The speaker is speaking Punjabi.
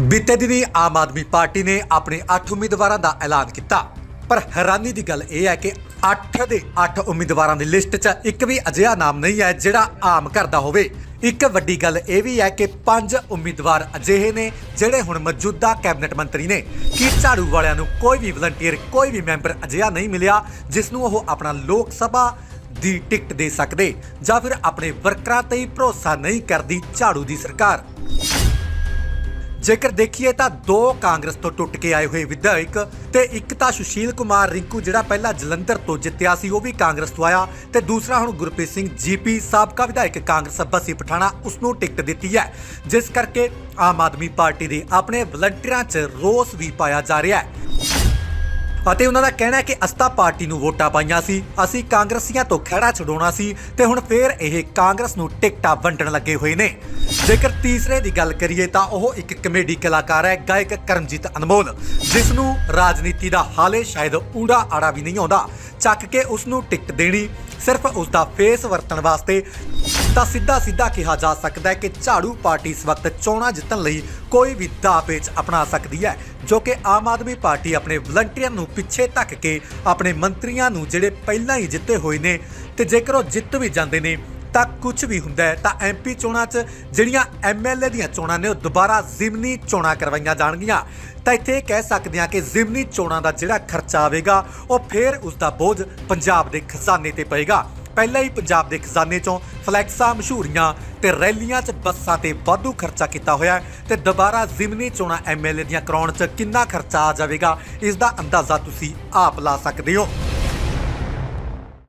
ਬੀਤੇ ਦਿਨੀ ਆਮ ਆਦਮੀ ਪਾਰਟੀ ਨੇ ਆਪਣੇ 8 ਉਮੀਦਵਾਰਾਂ ਦਾ ਐਲਾਨ ਕੀਤਾ। ਪਰ ਹੈਰਾਨੀ ਦੀ ਗੱਲ ਇਹ ਹੈ ਕਿ 8 ਦੇ 8 ਉਮੀਦਵਾਰਾਂ ਦੀ ਲਿਸਟ 'ਚ ਇੱਕ ਵੀ ਅਜਿਹਾ ਨਾਮ ਨਹੀਂ ਹੈ ਜਿਹੜਾ ਆਮ ਘਰ ਦਾ ਹੋਵੇ। ਇੱਕ ਵੱਡੀ ਗੱਲ ਇਹ ਵੀ ਹੈ ਕਿ ਪੰਜ ਉਮੀਦਵਾਰ ਅਜਿਹੇ ਨੇ ਜਿਹੜੇ ਹੁਣ ਮੌਜੂਦਾ ਕੈਬਨਿਟ ਮੰਤਰੀ ਨੇ। ਕਿ ਝਾੜੂ ਵਾਲਿਆਂ ਨੂੰ ਕੋਈ ਵੀ ਵਲੰਟੀਅਰ, ਕੋਈ ਵੀ ਮੈਂਬਰ ਅਜਿਹਾ ਨਹੀਂ ਮਿਲਿਆ, ਜਿਸ ਨੂੰ ਉਹ ਆਪਣਾ ਲੋਕ ਸਭਾ ਦੀ ਟਿਕਟ ਦੇ ਸਕਦੇ ਜਾਂ ਫਿਰ ਆਪਣੇ ਵਰਕਰਾਂ ਤੇ ਭਰੋਸਾ ਨਹੀਂ ਕਰਦੀ ਝਾੜੂ ਦੀ ਸਰਕਾਰ? ਜੇਕਰ ਦੇਖੀਏ ਤਾਂ ਦੋ ਕਾਂਗਰਸ ਤੋਂ ਟੁੱਟ ਕੇ ਆਏ ਹੋਏ ਵਿਧਾਇਕ ਤੇ ਇੱਕ ਤਾਂ ਸੁਸ਼ੀਲ ਕੁਮਾਰ ਰਿੰਕੂ, ਜਿਹੜਾ ਪਹਿਲਾਂ ਜਲੰਧਰ ਤੋਂ ਜਿੱਤਿਆ ਸੀ, ਉਹ ਵੀ ਕਾਂਗਰਸ ਤੋਂ ਆਇਆ ਤੇ ਦੂਸਰਾ ਹੁਣ ਗੁਰਪ੍ਰੀਤ ਸਿੰਘ ਜੀਪੀ ਸਾਬਕਾ ਵਿਧਾਇਕ ਕਾਂਗਰਸ ਬੱਸੀ ਪਠਾਣਾ ਉਸ ਨੂੰ ਟਿਕਟ ਦਿੱਤੀ ਹੈ। ਜਿਸ ਕਰਕੇ ਆਮ ਆਦਮੀ ਪਾਰਟੀ ਦੇ ਆਪਣੇ ਵਲੰਟੀਅਰਾਂ 'ਚ ਰੋਸ ਵੀ ਪਾਇਆ ਜਾ ਰਿਹਾ ਹੈ। ਅਤੇ ਉਹਨਾਂ ਦਾ ਕਹਿਣਾ ਹੈ ਕਿ ਅਸਤਾ ਪਾਰਟੀ ਨੂੰ ਵੋਟਾਂ ਪਾਈਆਂ ਸੀ, ਅਸੀਂ ਕਾਂਗਰਸੀਆਂ ਤੋਂ ਖਹਿੜਾ ਛਡਾਉਣਾ ਸੀ ਤੇ ਹੁਣ ਫੇਰ ਇਹ ਕਾਂਗਰਸ ਨੂੰ ਟਿਕਟਾਂ ਵੰਡਣ ਲੱਗੇ ਹੋਏ ਨੇ। ਜੇਕਰ ਤੀਸਰੇ ਦੀ ਗੱਲ ਕਰੀਏ ਤਾਂ ਉਹ ਇੱਕ ਕਮੇਡੀ ਕਲਾਕਾਰ ਹੈ, ਗਾਇਕ ਕਰਮਜੀਤ ਅਨਮੋਲ ਜਿਸ ਨੂੰ ਰਾਜਨੀਤੀ ਦਾ ਹਾਲੇ ਸ਼ਾਇਦ ਊੜਾ ਆੜਾ ਵੀ ਨਹੀਂ ਆਉਂਦਾ। ਚੱਕ ਕੇ ਉਸ ਨੂੰ ਟਿਕਟ ਦੇਣੀ, ਸਿਰਫ ਉਸ ਦਾ ਫੇਸ ਵਰਤਣ ਵਾਸਤੇ ਤਾਂ ਸਿੱਧਾ ਸਿੱਧਾ ਕਿਹਾ ਜਾ ਸਕਦਾ ਹੈ ਕਿ ਝਾੜੂ ਪਾਰਟੀ ਇਸ ਵਕਤ ਚੋਣਾਂ ਜਿੱਤਣ ਲਈ ਕੋਈ ਵੀ ਦਾਅ ਪੇਚ ਅਪਣਾ ਸਕਦੀ ਹੈ, ਜੋ ਕਿ ਆਮ ਆਦਮੀ ਪਾਰਟੀ ਆਪਣੇ ਵਲੰਟੀਅਰ ਨੂੰ ਪਿੱਛੇ ਧੱਕ ਕੇ ਆਪਣੇ ਮੰਤਰੀਆਂ ਨੂੰ ਜਿਹੜੇ ਪਹਿਲਾਂ ਹੀ ਜਿੱਤੇ ਹੋਏ ਨੇ ਤੇ ਜੇਕਰ ਉਹ ਜਿੱਤ ਵੀ ਜਾਂਦੇ ਨੇ ਤਾਂ ਕੁਝ ਵੀ ਹੁੰਦਾ ਹੈ, ਤਾਂ ਐਮਪੀ ਚੋਣਾਂ 'ਚ ਜਿਹੜੀਆਂ ਐਮਐਲਏ ਦੀਆਂ ਚੋਣਾਂ ਨੇ, ਉਹ ਦੁਬਾਰਾ ਜ਼ਿਮਨੀ ਚੋਣਾਂ ਕਰਵਾਈਆਂ ਜਾਣਗੀਆਂ। ਤਾਂ ਇੱਥੇ ਇਹ ਕਹਿ ਸਕਦੇ ਹਾਂ ਕਿ ਜ਼ਿਮਨੀ ਚੋਣਾਂ ਦਾ ਜਿਹੜਾ ਖਰਚਾ ਆਵੇਗਾ, ਉਹ ਫੇਰ ਉਸ ਦਾ ਬੋਝ ਪੰਜਾਬ ਦੇ ਖਜ਼ਾਨੇ ਤੇ ਪਏਗਾ। ਪਹਿਲਾਂ ਹੀ ਪੰਜਾਬ ਦੇ ਖਜ਼ਾਨੇ ਚੋਂ ਫਲੈਕਸਾਂ, ਮਸ਼ਹੂਰੀਆਂ ਤੇ ਰੈਲੀਆਂ 'ਚ ਬੱਸਾਂ ਤੇ ਵਾਧੂ ਖਰਚਾ ਕੀਤਾ ਹੋਇਆ ਹੈ ਤੇ ਦੁਬਾਰਾ ਜ਼ਿਮਨੀ ਚੋਣਾਂ ਐਮਐਲਏ ਦੀਆਂ ਕਰਾਉਣ 'ਚ ਕਿੰਨਾ ਖਰਚਾ ਆ ਜਾਵੇਗਾ, ਇਸ ਦਾ ਅੰਦਾਜ਼ਾ ਤੁਸੀਂ ਆਪ ਲਾ ਸਕਦੇ ਹੋ।